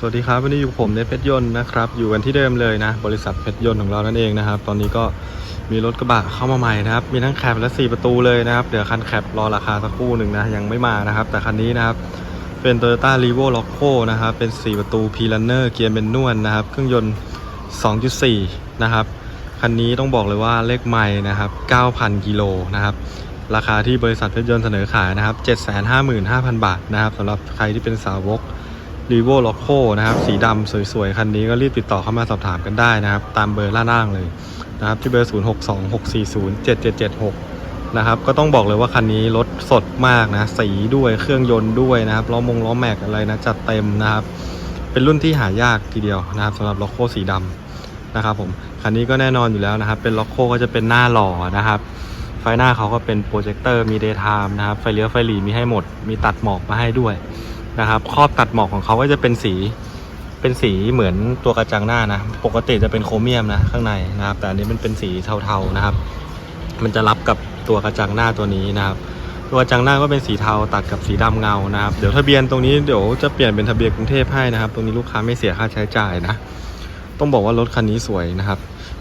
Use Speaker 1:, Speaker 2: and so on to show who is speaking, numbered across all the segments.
Speaker 1: สวัสดีครับวันนี้อยู่ผมในเพชรยนต์นะครับอยู่กันที่เดิมเลยนะ บริษัทเพชรยนต์ของเรานั่นเองนะครับ ตอนนี้ก็มีรถกระบะเข้ามาใหม่นะครับ มีทั้งแคปและ4ประตูเลยนะครับ เดี๋ยวคันแคปรอราคาสักครู่หนึ่งนะยังไม่มานะครับ แต่คันนี้นะครับเป็น Toyota r e v o l o c o นะครับเป็น 4 ประตู p l a n n e r เกียร์เมนนวลนะครับ เครื่องยนต์ 2.4 นะครับคันนี้ต้องบอกเลยว่าเลขใหม่นะครับ 9,000 กิโลนะครับราคาที่บริษัทเพชรยนต์เสนอขายนะครับ 755,000 บาทนะครับสำหรับใครที่เป็นสาวก r e v o l o c o นะครับ สีดำสวยๆ คันนี้ก็รีบติดต่อเข้ามาสอบถามกันได้นะครับ ตามเบอร์ล่างเลยนะครับ ที่เบอร์ 0626407776 นะครับ ก็ต้องบอกเลยว่าคันนี้รถสดมากนะ สีด้วยเครื่องยนต์ด้วยนะครับล้อมงล้อแม็กอะไรนะ จัดเต็มนะครับ เป็นรุ่นที่หายากทีเดียวนะครับสำหรับ l o c o สีดำนะครับผมคันนี้ก็แน่นอนอยู่แล้วนะครับ เป็น l o c o ก็จะเป็นหน้าหล่อนะครับไฟหน้าเขาก็เป็นโปรเจคเตอร์มี daytime นะครับไฟเลี้ยวไฟหลีมีให้หมด มีตัดหมอกมาให้ด้วย นะครับครอบตัดหมอกของเขาก็จะเป็นสีเป็นสีเหมือนตัวกระจังหน้านะ ปกติจะเป็นโครเมียมนะข้างในนะครับ แต่อันนี้มันเป็นสีเทาๆนะครับ มันจะรับกับตัวกระจังหน้าตัวนี้นะครับ ตัวกระจังหน้าก็เป็นสีเทาตัดกับสีดำเงานะครับ เดี๋ยวทะเบียนตรงนี้เดี๋ยวจะเปลี่ยนเป็นทะเบียนกรุงเทพให้นะครับ ตรงนี้ลูกค้าไม่เสียค่าใช้จ่ายนะ ต้องบอกว่ารถคันนี้สวยนะครับ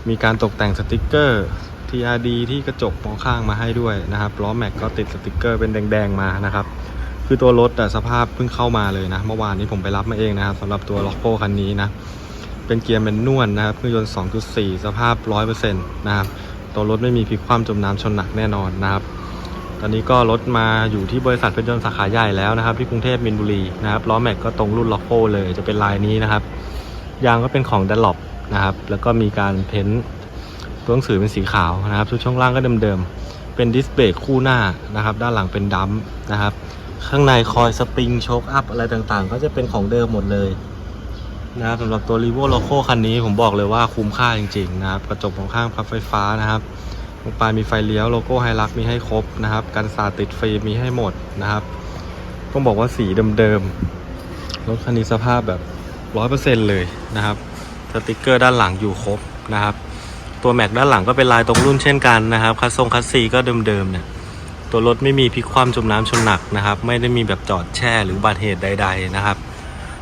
Speaker 1: มีการตกแต่งสติกเกอร์ TRD ที่กระจกมองข้างมาให้ด้วยนะครับ ล้อแม็กก็ติดสติกเกอร์เป็นแดงๆมานะครับ คือตัวรถแต่สภาพเพิ่งเข้ามาเลยนะ เมื่อวานนี้ผมไปรับมาเองนะครับสำหรับตัวล็อกโก้คันนี้นะ เป็นเกียร์แมนนวลนะครับเครื่องยนต์ 2.4 สภาพ 100%นะครับ ตัวรถไม่มีพลิกคว่ำจมน้ำชนหนักแน่นอนนะครับ ตอนนี้ก็รถมาอยู่ที่บริษัทเพชรยนต์สาขาใหญ่แล้วนะครับ ที่กรุงเทพมินบุรีนะครับ ล้อแม็กก็ตรงรุ่นล็อกโก้เลยจะเป็นลายนี้นะครับ ยางก็เป็นของดันล o ปนะครับ แล้วก็มีการเพ้นท์ตัวหนังสือเป็นสีขาวนะครับชุดช่วงล่างก็เดิมๆ เป็นดิสเบรกคู่หน้านะครับ ด้านหลังเป็นดัมนะครับ ข้างในคอยสปริงโชคอัพอะไรต่างๆ ก็จะเป็นของเดิมหมดเลยนะครับสำหรับตัว r e v o l o c o คันนี้ผมบอกเลยว่าคุ้มค่าจริง ๆ นะครับ กระจกมองข้างพับไฟฟ้านะครับตรงปลายมีไฟเลี้ยวโลโก้ไฮรักมีให้ครบนะครับกันสาดติดฟิล์มมีให้หมดนะครับต้องบอกว่าสีเดิมๆรถคันนี้สภาพแบบ100%เลยนะครับสติกเกอร์ด้านหลังอยู่ครบนะครับ ตัวแม็กด้านหลังก็เป็นลายตรงรุ่นเช่นกันนะครับคัสทรงคัสซีก็เดิมๆเนี่ย ตัวรถไม่มีพลิกคว่ำจมน้ำชนหนักนะครับ ไม่ได้มีแบบจอดแช่หรือบัติเหตุใด ๆนะครับ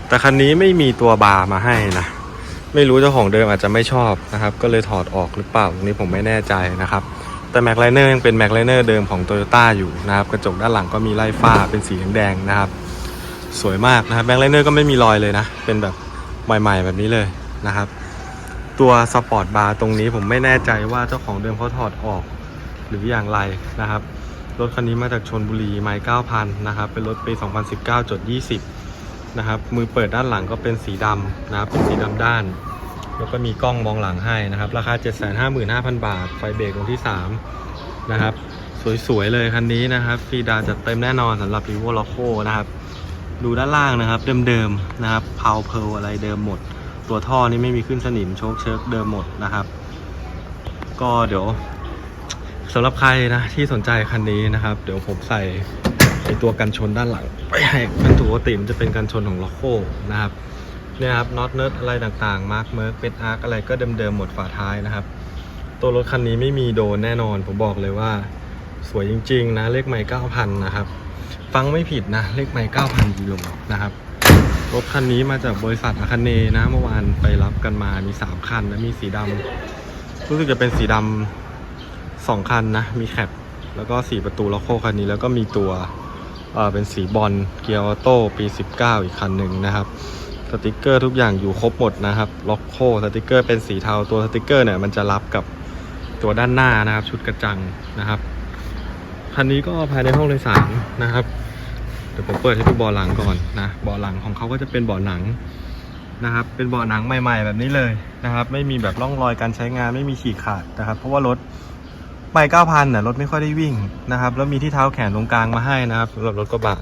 Speaker 1: แต่คันนี้ไม่มีตัวบาร์มาให้นะไม่รู้เจ้าของเดิมอาจจะไม่ชอบนะครับ ก็เลยถอดออกหรือเปล่าตรงนี้ผมไม่แน่ใจนะครับ แต่แม็กไลเนอร์ยังเป็นแม็กไลเนอร์เดิมของ t o y ยต้าอยู่นะครับกระจกด้านหลังก็มีไล่ฝ้าเป็นสีแดงๆนะครับ สวยมากนะครับแม็กไลเนอร์ก็ไม่มีรอยเลยนะ เป็นแบบใหม่ๆแบบนี้เลยนะครับ ตัวสปอร์ตบาร์ตรงนี้ผมไม่แน่ใจว่าเจ้าของเดิมเขาถอดออกหรืออย่างไรนะครับ รถคันนี้มาจากชนบุรีไมล์9,000 นะครับ เป็นรถปี 2019จด20 นะครับ มือเปิดด้านหลังก็เป็นสีดำนะครับ เป็นสีดำด้าน แล้วก็มีกล้องมองหลังให้นะครับ ราคา 755,000 บาท ไฟเบรกตรงที่ 3 นะครับ สวย ๆ เลยคันนี้นะครับฟีดาจัดเต็มแน่นอนสำหรับ r e v o l o c o นะครับ ดูด้านล่างนะครับ เดิม ๆ นะครับเพาเพลอะไรเดิมหมด ตัวท่อนี่ไม่มีขึ้นสนิมโชคเชิกเดิมหมดนะครับ ก็เดี๋ยว สำหรับใครนะที่สนใจคันนี้นะครับ เดี๋ยวผมใส่ไอตัวกันชนด้านหลังไปให้มันปกติมจะเป็นกันชนของล็อกโคนะครับเนี่ยครับน็อตเนิร์ดอะไรต่างๆมาร์คเมิร์กเป็นอาร์คอะไรก็เดิมๆหมดฝาท้ายนะครับ ตัวรถคันนี้ไม่มีโดนแน่นอน ผมบอกเลยว่า สวยจริงๆ นะเลขใหม่9,000นะครับ ฟังไม่ผิดนะ เลขใหม่9,000กิโลนะครับรถคันนี้มาจากบริษัทอาคาเนนะเมื่อวานไปรับกันมามี 3 คันนะมีสีดำรู้สึกจะเป็นสีดำ สองคันนะ มีแคปแล้วก็สีประตูล็อกโคคันนี้ แล้วก็มีตัวเอ่อเป็นสีบอลเกียร์ออโต้ปี 19 อีกคันหนึ่งนะครับสติกเกอร์ทุกอย่างอยู่ครบหมดนะครับล็อกโคสติกเกอร์เป็นสีเทาตัวสติกเกอร์เนี่ยมันจะรับกับตัวด้านหน้านะครับ ชุดกระจังนะครับคันนี้ก็ภายในห้องโดยสารนะครับ เดี๋ยวผมเปิดให้ดูเบาะหลังก่อนนะเบาะหลังของเขาก็จะเป็นเบาะหนังนะครับ เป็นเบาะหนังใหม่ ๆ แบบนี้เลยนะครับ ไม่มีแบบร่องรอยการใช้งานไม่มีฉีกขาดนะครับ เพราะว่ารถ ไม่เก้าพันน่ะรถไม่ค่อยได้วิ่งนะครับ แล้วมีที่เท้าแขนตรงกลางมาให้นะครับสำหรับรถกระบะ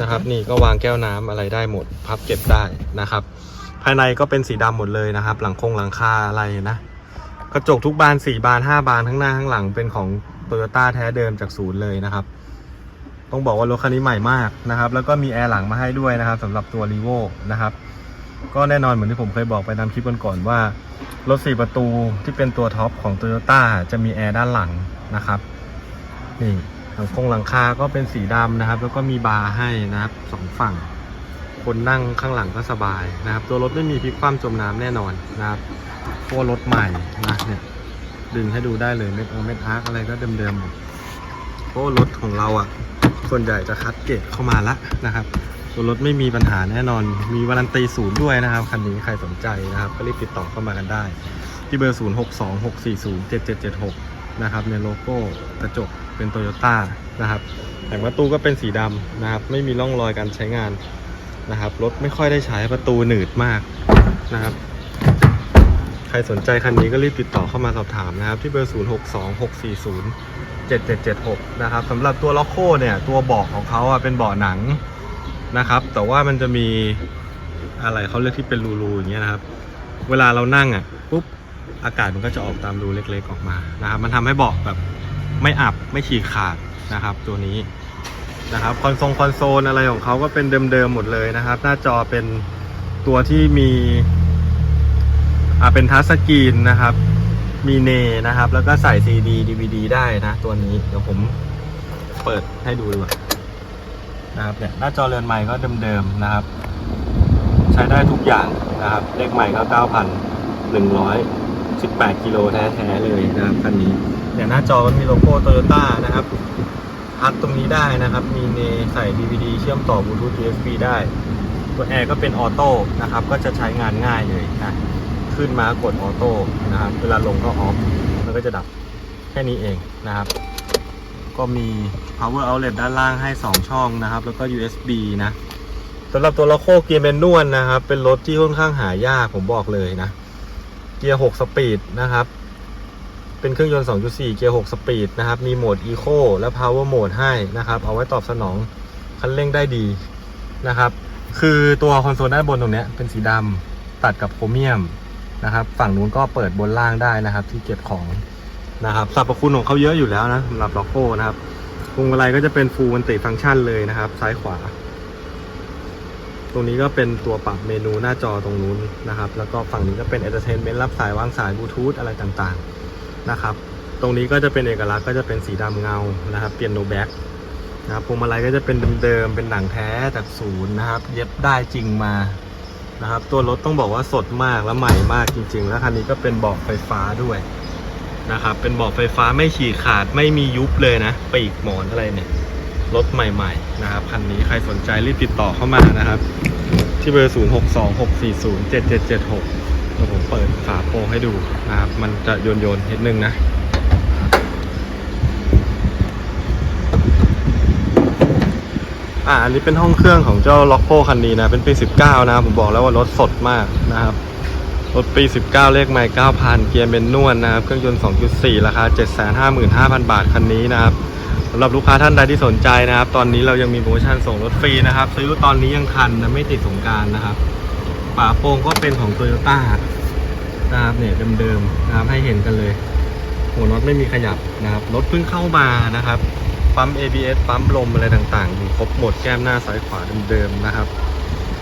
Speaker 1: นะครับ นี่ก็วางแก้วน้ำอะไรได้หมด พับเก็บได้นะครับ ภายในก็เป็นสีดำหมดเลยนะครับ หลังคงหลังคาอะไรนะ กระจกทุกบานสี่บานห้าบานทั้งหน้าทั้งหลังเป็นของโตโยต้าแท้เดิมจากศูนย์เลยนะครับ ต้องบอกว่ารถคันนี้ใหม่มากนะครับ แล้วก็มีแอร์หลังมาให้ด้วยนะครับสำหรับตัวรีโวนะครับ ก็แน่นอนเหมือนที่ผมเคยบอกไปตามคลิปก่อนๆว่า รถ 4 ประตูที่เป็นตัวท็อปของ Toyota จะมีแอร์ด้านหลังนะครับนี่หลังคงหลังคาก็เป็นสีดำนะครับ แล้วก็มีบาร์ให้นะครับสองฝั่ง คนนั่งข้างหลังก็สบายนะครับ ตัวรถไม่มีพลิกคว่ำจมน้ำแน่นอนนะครับพวรถใหม่นะเนี่ยดึงให้ดูได้เลยเม็ดโอเม็ดอาร์คอะไรก็เดิมๆพราะว่ารถของเราอะส่วนใหญ่จะคัดเกรดเข้ามาละนะครับ ตัวรถไม่มีปัญหาแน่นอน มีวารันตีศูนย์ด้วยนะครับ คันนี้ใครสนใจนะครับ ก็รีบติดต่อเข้ามากันได้ ที่เบอร์ 0 6 2 6 4 0 7 7 7 6 นะครับในโลโก้กระจกเป็นโตโยต้านะครับแต่งประตูก็เป็นสีดำนะครับ ไม่มีร่องรอยการใช้งานนะครับ รถไม่ค่อยได้ใช้ประตูหนืดมากนะครับ ใครสนใจคันนี้ก็รีบติดต่อเข้ามาสอบถามนะครับ ที่เบอร์ 0 6 2 6 4 0 7776 นะครับสำหรับตัวล็อกโคเนี่ย ตัวเบาะของเขาอะเป็นเบาะหนัง นะครับ แต่ว่ามันจะมีอะไรเขาเรียกที่เป็นรูๆอย่างเงี้ยนะครับ เวลาเรานั่งอะปุ๊บอากาศมันก็จะออกตามรูเล็ก ๆออกมานะครับ มันทำให้เบาะแบบไม่อับไม่ฉีกขาดนะครับ ตัวนี้นะครับคอนโซลคอนโซลอะไรของเขาก็เป็นเดิมๆหมดเลยนะครับ หน้าจอเป็นตัวที่มีอ่าเป็นทัชสกรีนนะครับ มีเนนะครับ แล้วก็ใส่ CD DVD ได้นะ ตัวนี้เดี๋ยวผมเปิดให้ดูดีกว่า นะครับเนี่ยหน้าจอเรือนใหม่ก็เดิมๆนะครับ ใช้ได้ทุกอย่างนะครับ เลขใหม่ก็9,118กิโลแท้ๆเลยนะครับคันนี้เนี่ยหน้าจอก็มีโลโก้โตโยต้านะครับพักตรงนี้ได้นะครับ มีเนใส่ DVD เชื่อมต่อบลูทูธ USB ได้ ตัวแอร์ก็เป็นออโต้นะครับ ก็จะใช้งานง่ายเลยนะขึ้นมากดออโต้นะครับ เวลาลงก็ออฟ มันก็จะดับแค่นี้เองนะครับ ก็มี power outlet ด้านล่างให้ 2 ช่องนะครับ แล้วก็ USB นะสำหรับตัวล็อโคเกียร์แมนนวลนะครับ เป็นรถที่ค่อนข้างหายากผมบอกเลยนะ เกียร์ 6 สปีดนะครับ เป็นเครื่องยนต์ 2.4 เกียร์ 6 สปีดนะครับ มีโหมด Eco และ Power Mode ให้นะครับ เอาไว้ตอบสนองคันเร่งได้ดีนะครับ คือตัวคอนโซลด้านบนตรงนี้เป็นสีดำตัดกับโครเมียมนะครับ ฝั่งนู้นก็เปิดบนล่างได้นะครับ ที่เก็บของ นะครับสรรพคุณของเขาเยอะอยู่แล้วนะสำหรับล็อกโก้นะครับพวงมาลัยก็จะเป็นฟูลมันติฟังก์ชันเลยนะครับ ซ้ายขวา ตรงนี้ก็เป็นตัวปรับเมนูหน้าจอตรงนู้นนะครับ แล้วก็ฝั่งนี้ก็เป็น entertainment รับสายวางสายบลูทูธอะไรต่างๆนะครับ ตรงนี้ก็จะเป็นเอกลักษณ์ก็จะเป็นสีดำเงานะครับเปลี่ยนโนแบ็กนะครับพวงมาลัยก็จะเป็นเดิมๆเป็นหนังแท้จากศูนย์นะครับ เย็บได้จริงมานะครับ ตัวรถต้องบอกว่าสดมากและใหม่มากจริง ๆ แล้วคันนี้ก็เป็นเบาะไฟฟ้าด้วย นะครับ เป็นเบาะไฟฟ้าไม่ฉีกขาดไม่มียุบเลยนะปีกหมอนอะไรเนี่ยรถใหม่ ๆ นะครับคันนี้ใครสนใจรีบติดต่อเข้ามานะครับ ที่เบอร์ 0 6 2 6 4 0 7 7 7 6เดี๋ยวผมเปิดฝาโปรงให้ดูนะครับ มันจะโยนโยนนิดนึงนะอ่าอันนี้เป็นห้องเครื่องของเจ้าล็อกโ o คันนี้นะ เป็นปี 19 นะครับผมบอกแล้วว่ารถสดมากนะครับ รถปี 19 เลขใหม่ 9,000 เกียร์เมนนวลนะครับ เครื่องยนต์ 2.4 ราคา 755,000 บาท คันนี้นะครับสำหรับลูกค้าท่านใดที่สนใจนะครับ ตอนนี้เรายังมีโปรโมชั่นส่งรถฟรีนะครับ ซื้อตอนนี้ยังทันนะไม่ติดสงการนะครับฝาโปรงก็เป็นของโตโยต้านะครับเนี่ยเดิมๆนะครับให้เห็นกันเลย หัวน็อตไม่มีขยับนะครับรถเพิ่งเข้ามานะครับปั๊ม ABS ปั๊มลมอะไรต่างๆอยู่ครบหมดแก้มหน้าซ้ายขวาเดิมๆนะครับ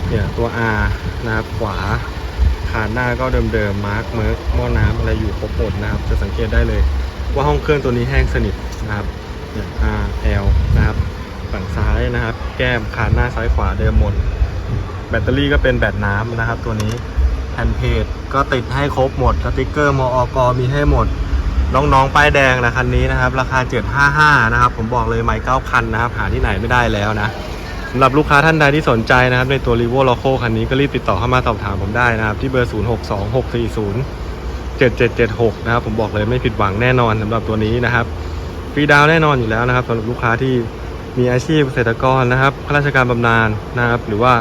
Speaker 1: เนี่ยตัว R นะครับขวาานหน้าก็เดิมๆมาร์กเมิร์กหม้อน้ำอะไรอยู่ครบหมดนะครับ จะสังเกตได้เลย ว่าห้องเครื่องตัวนี้แห้งสนิทนะครับเนี่ย R L นะครับฝั่งซ้ายนะครับ แก้มคานหน้าซ้ายขวาเดิมหมด แบตเตอรี่ก็เป็นแบตน้ำนะครับ ตัวนี้แผ่นเพจก็ติดให้ครบหมดสติกเกอร์มอกมีให้หมดน้องๆ ป้ายแดงนะคันนี้นะครับ ราคา 755 นะครับ ผมบอกเลยไม่9,000 นะครับ หาที่ไหนไม่ได้แล้วนะ สำหรับลูกค้าท่านใดที่สนใจนะครับ ในตัว r ี v o l o c o คันนี้ก็รีบติดต่อเข้ามาสอบถามผมได้นะครับ ที่เบอร์ 062640 7776 นะครับ ผมบอกเลยไม่ผิดหวังแน่นอนสำหรับตัวนี้นะครับฟรีดาวแน่นอนอยู่แล้วนะครับสำหรับลูกค้าที่มีอาชีพเกษตรกรนะครับข้าราชการบำนาญนะครับ หรือว่า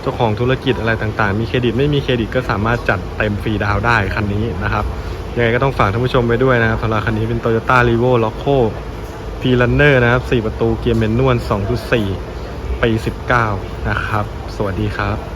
Speaker 1: เจ้าของธุรกิจอะไรต่างๆ มีเครดิตไม่มีเครดิตก็สามารถจัดเต็มฟรีดาวได้คันนี้นะครับยังไงก็ต้องฝากท่านผู้ชมไปด้วยนะครับสำหรับคันนี้เป็น Toyota r e v o l o c o p r u n n e r นะครับ 4 ประตูเกียร์เมนนวล 2.4 ปี 19 นะครับ สวัสดีครับ